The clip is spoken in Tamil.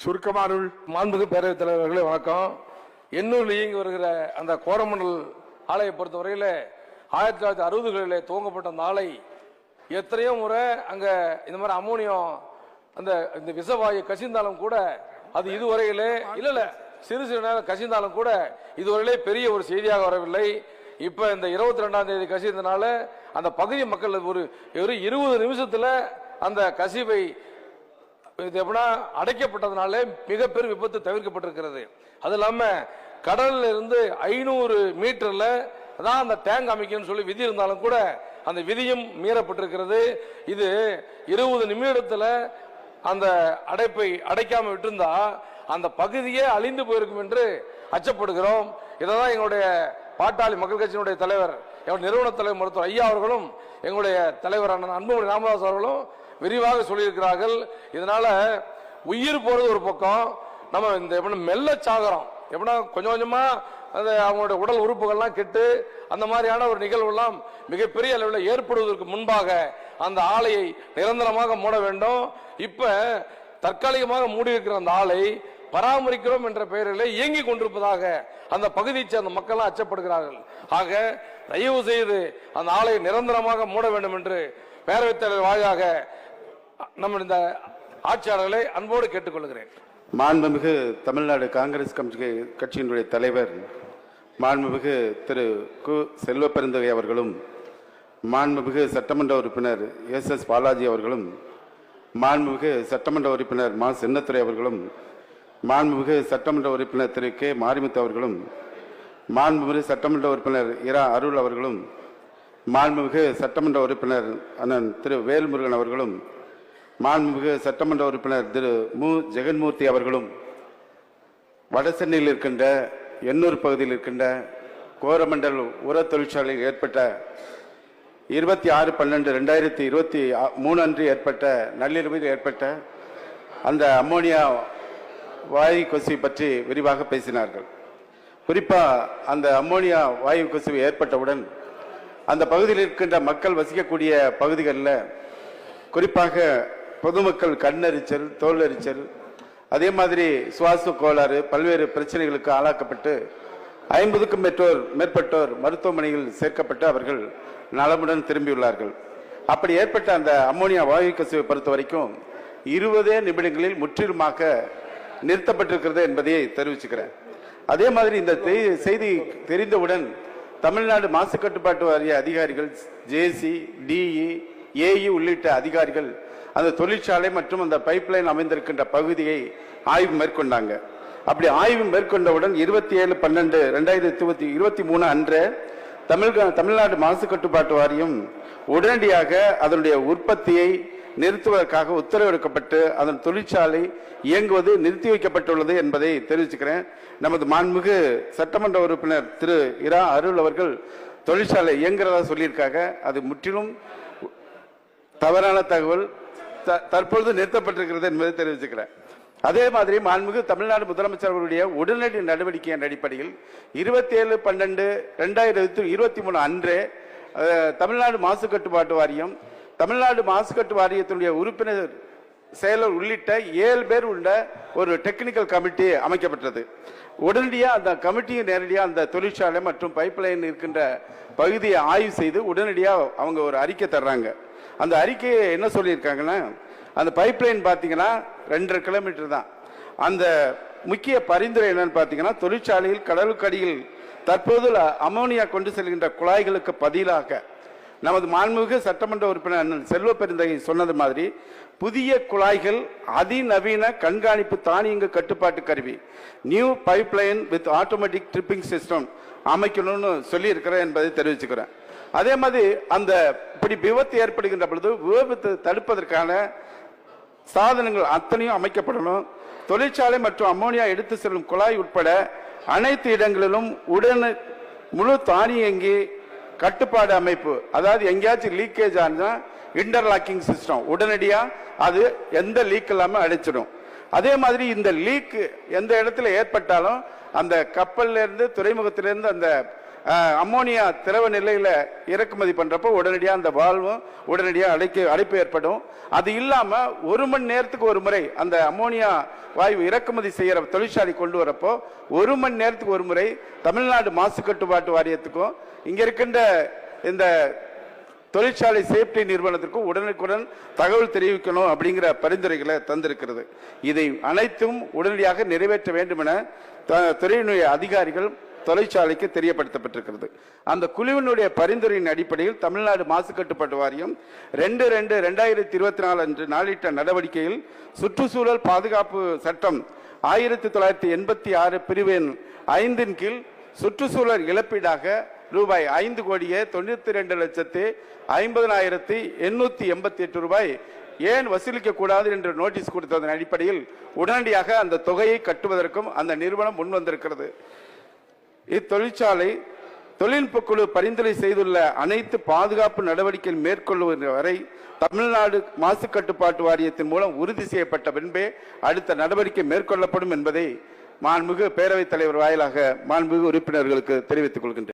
சுருக்கமா அருள் பேரவைத் தலைவர்களே வணக்கம். எண்ணூரில் இயங்கி வருகிற அந்த கோரமண்டல் ஆலையை பொறுத்தவரையில் ஆயிரத்தி தொள்ளாயிரத்தி அறுபதுகளில் துவங்கப்பட்ட அந்த ஆலை எத்தனையோ முறை அங்கே இந்த மாதிரி அமோனியம் அந்த இந்த விஷவாயு கசிந்தாலும் கூட அது இதுவரையிலே இல்லை இல்லை சிறு சிறு நேரம் கசிந்தாலும் கூட இதுவரையிலே பெரிய ஒரு செய்தியாக வரவில்லை. இப்போ இந்த இருபத்தி ரெண்டாம் தேதி கசிந்தனால அந்த பகுதி மக்கள் ஒரு ஒரு இருபது நிமிஷத்தில் அந்த கசிவை இது எப்படின்னா அடைக்கப்பட்டதுனால மிகப்பெரிய விபத்து தவிர்க்கப்பட்டிருக்கிறது. அது இல்லாம கடல்ல இருந்து ஐநூறு மீட்டர்ல தான் அந்த டேங்க் அமைக்கணும்னு சொல்லி விதி இருந்தாலும் கூட அந்த விதியும் மீறப்பட்டிருக்கிறது. இது இருபது நிமிடத்துல அந்த அடைப்பை அடைக்காம விட்டிருந்தா அந்த பகுதியே அழிந்து போயிருக்கும் என்று அச்சப்படுகிறோம். இதைதான் எங்களுடைய பாட்டாளி மக்கள் கட்சியினுடைய தலைவர் எங்களுடைய நிறுவன தலைவர் மருத்துவர் ஐயா அவர்களும் எங்களுடைய தலைவர் அண்ணன் அன்புமணி ராமதாஸ் அவர்களும் விரிவாக சொல்லியிருக்கிறார்கள். இதனால உயிர் போறது ஒரு பக்கம் நம்ம இந்த எப்படி மெல்ல சாகிறோம். எப்படின்னா கொஞ்சம் கொஞ்சமா அந்த அவங்களுடைய உடல் உறுப்புகள்லாம் கெட்டு அந்த மாதிரியான ஒரு நிகழ்வுலாம் மிகப்பெரிய அளவில் ஏற்படுவதற்கு முன்பாக அந்த ஆலையை நிரந்தரமாக மூட வேண்டும். இப்ப தற்காலிகமாக மூடி இருக்கிற அந்த ஆலை பராமரிக்கிறோம் என்ற பெயரில் இயங்கி கொண்டிருப்பதாக அந்த பகுதியை சேர்ந்த மக்கள்லாம் அச்சப்படுகிறார்கள். ஆக தயவு செய்து அந்த ஆலையை நிரந்தரமாக மூட வேண்டும் என்று பேரவைத் தலைவர் வாயாக நம்ம இந்த ஆட்சியாளர்களை அன்போடு கேட்டுக்கொள்கிறேன். மாண்புமிகு தமிழ்நாடு காங்கிரஸ் கமிட்டி கட்சியினுடைய தலைவர் மாண்புமிகு திரு கு செல்வப்பெருந்தகை அவர்களும் மாண்புமிகு சட்டமன்ற உறுப்பினர் எஸ் எஸ் பாலாஜி அவர்களும் மாண்புமிகு சட்டமன்ற உறுப்பினர் மா சின்னத்துறை அவர்களும் மாண்புமிகு சட்டமன்ற உறுப்பினர் திரு கே மாரிமுத்து அவர்களும் மாண்புமிகு சட்டமன்ற உறுப்பினர் இரா அருள் அவர்களும் மாண்புமிகு சட்டமன்ற உறுப்பினர் அண்ணன் திரு வேல்முருகன் அவர்களும் மாண்புமிகு சட்டமன்ற உறுப்பினர் திரு மு. ஜெகன்மூர்த்தி அவர்களும் வடசென்னையில் இருக்கின்ற எண்ணூர் பகுதியில் இருக்கின்ற கோரமண்டல் உர தொழிற்சாலையில் ஏற்பட்ட இருபத்தி ஆறு பன்னெண்டு ரெண்டாயிரத்தி இருபத்தி மூணு அன்று ஏற்பட்ட நள்ளிரவில் ஏற்பட்ட அந்த அம்மோனியா வாயு கொசு பற்றி விரிவாக பேசினார்கள். குறிப்பாக அந்த அம்மோனியா வாயு கசிவு ஏற்பட்டவுடன் அந்த பகுதியில் இருக்கின்ற மக்கள் வசிக்கக்கூடிய பகுதிகளில் குறிப்பாக பொதுமக்கள் கண்ணெரிச்சல் தோல் எரிச்சல் அதே மாதிரி சுவாச கோளாறு பல்வேறு பிரச்சனைகளுக்கு ஆளாக்கப்பட்டு ஐம்பதுக்கும் மேற்றோர் மேற்பட்டோர் மருத்துவமனையில் சேர்க்கப்பட்டு அவர்கள் நலமுடன் திரும்பியுள்ளார்கள். அப்படி ஏற்பட்ட அந்த அம்மோனியா வாயு கசிவை பொறுத்த வரைக்கும் இருபதே நிமிடங்களில் முற்றிலுமாக நிறுத்தப்பட்டிருக்கிறது என்பதை தெரிவிச்சுக்கிறேன். அதே மாதிரி இந்த தெய்- செய்தி தெரிந்தவுடன் தமிழ்நாடு மாசு கட்டுப்பாட்டு வாரிய அதிகாரிகள் ஜேசி டிஇ ஏஇ உள்ளிட்ட அதிகாரிகள் அந்த தொழிற்சாலை மற்றும் அந்த பைப்லைன் அமைந்திருக்கின்ற பகுதியை ஆய்வு மேற்கொண்டாங்க. அப்படி ஆய்வு மேற்கொண்டவுடன் இருபத்தி ஏழு பன்னெண்டு ரெண்டாயிரத்தி இருபத்தி இருபத்தி மூணு அன்று தமிழக தமிழ்நாடு மாசு கட்டுப்பாட்டு வாரியம் உடனடியாக அதனுடைய உற்பத்தியை நிறுத்துவதற்காக உத்தரவிடப்பட்டு அதன் தொழிற்சாலை இயங்குவது நிறுத்தி வைக்கப்பட்டுள்ளது என்பதை தெரிவிச்சுக்கிறேன். நமது மாண்புமிகு சட்டமன்ற உறுப்பினர் திரு இரா அருள் அவர்கள் தொழிற்சாலை இயங்குறதா சொல்லியிருக்காங்க. அது முற்றிலும் தவறான தகவல். தற்பொழுது நிறுத்தப்பட்டிருக்கிறது என்பதை தெரிவிச்சுக்கிறேன். அதே மாதிரி மாண்புமிகு தமிழ்நாடு முதலமைச்சர் அவருடைய உடனடி நடவடிக்கையின் அடிப்படையில் இருபத்தி ஏழு பன்னெண்டு ரெண்டாயிரத்தி இருபத்தி மூணு அன்று தமிழ்நாடு மாசு கட்டுப்பாட்டு வாரியம் தமிழ்நாடு மாசு கட்டு வாரியத்தினுடைய உறுப்பினர் செயலர் உள்ளிட்ட ஏழு பேர் உள்ள ஒரு டெக்னிக்கல் கமிட்டி அமைக்கப்பட்டது. உடனடியாக அந்த கமிட்டியை நேரடியாக அந்த தொழிற்சாலை மற்றும் பைப்லைன் இருக்கின்ற பகுதியை ஆய்வு செய்து உடனடியாக அவங்க ஒரு அறிக்கை தர்றாங்க. அந்த அறிக்கையை என்ன சொல்லியிருக்காங்கன்னா அந்த பைப்லைன் பார்த்தீங்கன்னா ரெண்டரை கிலோமீட்டர் தான். அந்த முக்கிய பரிந்துரை என்னன்னு பார்த்தீங்கன்னா தொழிற்சாலையில் கடலுக்கடியில் தற்போது அமோனியா கொண்டு செல்கின்ற குழாய்களுக்கு பதிலாக நமது மாண்புமிகு சட்டமன்ற உறுப்பினர் அண்ணன் செல்வ பெருந்தகை சொன்னது மாதிரி புதிய குழாய்கள் அதிநவீன கண்காணிப்பு தானியங்கு கட்டுப்பாட்டு கருவி new pipeline with automatic tripping system அமைக்கணும்னு சொல்லி இருக்கிறேன் என்பதை தெரிவிச்சுக்கிறேன். அதே மாதிரி அந்த இப்படி விபத்து ஏற்படுகின்ற பொழுது விபத்து தடுப்பதற்கான சாதனங்கள் அத்தனையும் அமைக்கப்படணும். தொழிற்சாலை மற்றும் அம்மோனியா எடுத்து செல்லும் குழாய் உட்பட அனைத்து இடங்களிலும் உடனே முழு தானியங்கி கட்டுப்பாடு அமைப்பு. அதாவது எங்கேயாச்சும் லீக்கேஜ் ஆனா இன்டர்லாக்கிங் சிஸ்டம் உடனடியாக அது எந்த லீக் இல்லாமல் அடைச்சிடும் அதே மாதிரி இந்த லீக் எந்த இடத்துல ஏற்பட்டாலும் அந்த கப்பல்லேருந்து துறைமுகத்திலேருந்து அந்த அம்மோனியா திரவ நிலையில் இறக்குமதி பண்ணுறப்போ உடனடியாக அந்த வால்வும் உடனடியாக அடைக்க அடைப்பு ஏற்படும். அது இல்லாமல் ஒரு மணி நேரத்துக்கு ஒரு முறை அந்த அம்மோனியா வாயு இறக்குமதி செய்கிற தொழிற்சாலை கொண்டு வரப்போ ஒரு மணி நேரத்துக்கு ஒரு முறை தமிழ்நாடு மாசு கட்டுப்பாட்டு வாரியத்துக்கும் இங்கே இருக்கின்ற இந்த தொழிற்சாலை சேஃப்டி நிறுவனத்திற்கும் உடனுக்குடன் தகவல் தெரிவிக்கணும் அப்படிங்கிற பரிந்துரைகளை தந்திருக்கிறது. இதை அனைத்தும் உடனடியாக நிறைவேற்ற வேண்டும் என துறையினுடைய அதிகாரிகள் தொழிற்சாலைக்கு தெரியப்படுத்தப்பட்டிருக்கிறது. அந்த குழுவினுடைய பரிந்துரையின் அடிப்படையில் தமிழ்நாடு மாசு கட்டுப்பாட்டு வாரியம் ரெண்டு ரெண்டு ரெண்டாயிரத்தி இருபத்தி நாலு அன்று நாளிட்ட நடவடிக்கையில் சுற்றுச்சூழல் பாதுகாப்பு சட்டம் ஆயிரத்தி தொள்ளாயிரத்தி எண்பத்தி ஆறு பிரிவின் ஐந்தின் கீழ் சுற்றுச்சூழல் இழப்பீடாக ரூபாய் ஐந்து கோடியே தொண்ணூத்தி ரெண்டு லட்சத்தி ஐம்பதனாயிரத்தி எண்ணூத்தி எண்பத்தி எட்டு ரூபாய் ஏன் வசூலிக்க கூடாது என்று நோட்டீஸ் கொடுத்ததன் அடிப்படையில் உடனடியாக அந்த தொகையை கட்டுவதற்கும் அந்த நிறுவனம் முன் வந்திருக்கிறது இத்தொழிற்சாலை தொழில்நுட்ப குழு பரிந்துரை செய்துள்ள அனைத்து பாதுகாப்பு நடவடிக்கை மேற்கொள்ளுவது வரை தமிழ்நாடு மாசு கட்டுப்பாட்டு வாரியத்தின் மூலம் உறுதி செய்யப்பட்ட பின்பே அடுத்த நடவடிக்கை மேற்கொள்ளப்படும் என்பதை மாண்புமிகு பேரவைத் தலைவர் வாயிலாக மாண்புமிகு உறுப்பினர்களுக்கு தெரிவித்துக் கொள்கின்றேன்.